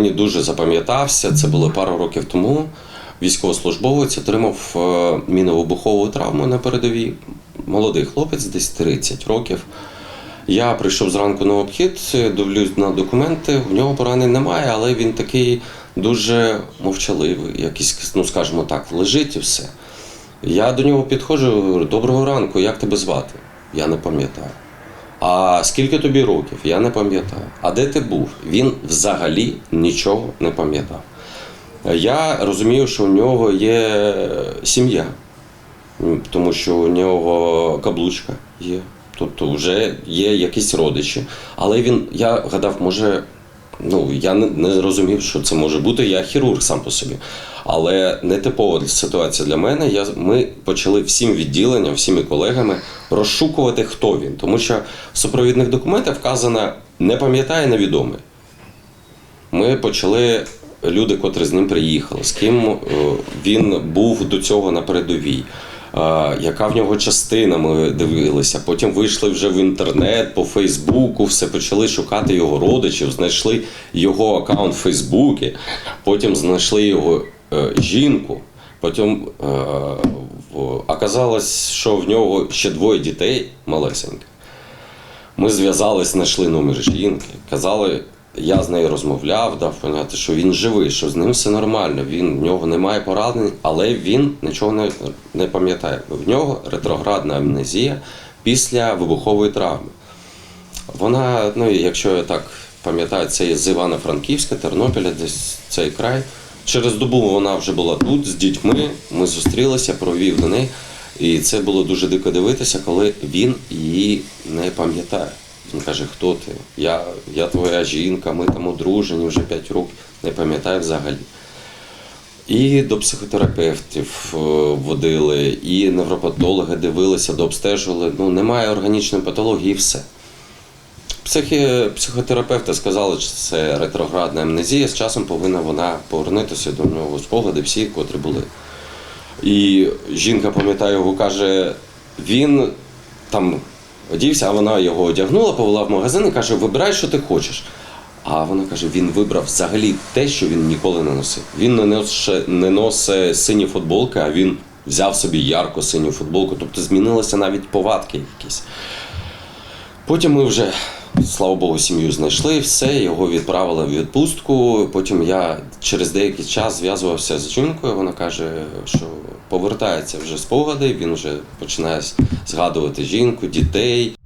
мені дуже запам'ятався. Це було пару років тому. Військовослужбовець отримав е, міновибухову травму на передовій. Молодий хлопець, десь 30 років. Я прийшов зранку на обхід, дивлюсь на документи. В нього поранень немає, але він такий дуже мовчаливий, якийсь, ну скажімо так, лежить і все. Я до нього підходжу, доброго ранку, як тебе звати? Я не пам'ятаю. А скільки тобі років? Я не пам'ятаю. А де ти був? Він взагалі нічого не пам'ятав. Я розумію, що у нього є сім'я, тому що у нього каблучка є. Тобто вже є якісь родичі. Але він, я гадав, може, ну я не, не розумів, що це може бути. Я хірург сам по собі. Але не типова ситуація для мене. Я, ми почали всім відділенням, всіми колегами розшукувати, хто він. Тому що в супровідних документах вказано не пам'ятає невідомий. Ми почали люди, котрі з ним приїхали, з ким е, він був до цього на передовій. Яка в нього частина, ми дивилися. Потім вийшли вже в інтернет, по Фейсбуку, все почали шукати його родичів, знайшли його аккаунт в Фейсбуці, потім знайшли його е, жінку. Потім е, оказалось, що в нього ще двоє дітей малесеньких. Ми зв'язались, знайшли номер жінки. Казали, я з нею розмовляв, дав поняти, що він живий, що з ним все нормально. Він в нього немає поранень, але він нічого не, не пам'ятає. В нього ретроградна амнезія після вибухової травми. Вона, ну якщо я так пам'ятаю, це є з Івано-Франківська, Тернопіля, десь цей край. Через добу вона вже була тут з дітьми. Ми зустрілися, провів до неї. І це було дуже дико дивитися, коли він її не пам'ятає. Він каже, хто ти? Я, я твоя жінка, ми там одружені вже 5 років, не пам'ятаю взагалі. І до психотерапевтів е, водили, і невропатологи дивилися, дообстежували. Ну, немає органічної патології і все. Психі... Психотерапевти сказали, що це ретроградна амнезія, з часом повинна вона повернутися до нього спогади, всі, котрі були. І жінка, пам'ятаю, його каже, він там одівся, а вона його одягнула, повела в магазин і каже, вибирай, що ти хочеш. А вона каже, він вибрав взагалі те, що він ніколи не носив. Він не носить, не носить сині футболки, а він взяв собі ярко синю футболку. Тобто змінилися навіть повадки якісь. Потім ми вже, слава Богу, сім'ю знайшли, все, його відправили в відпустку. Потім я через деякий час зв'язувався з жінкою. Вона каже, що повертається вже спогади, він вже починає згадувати жінку, дітей.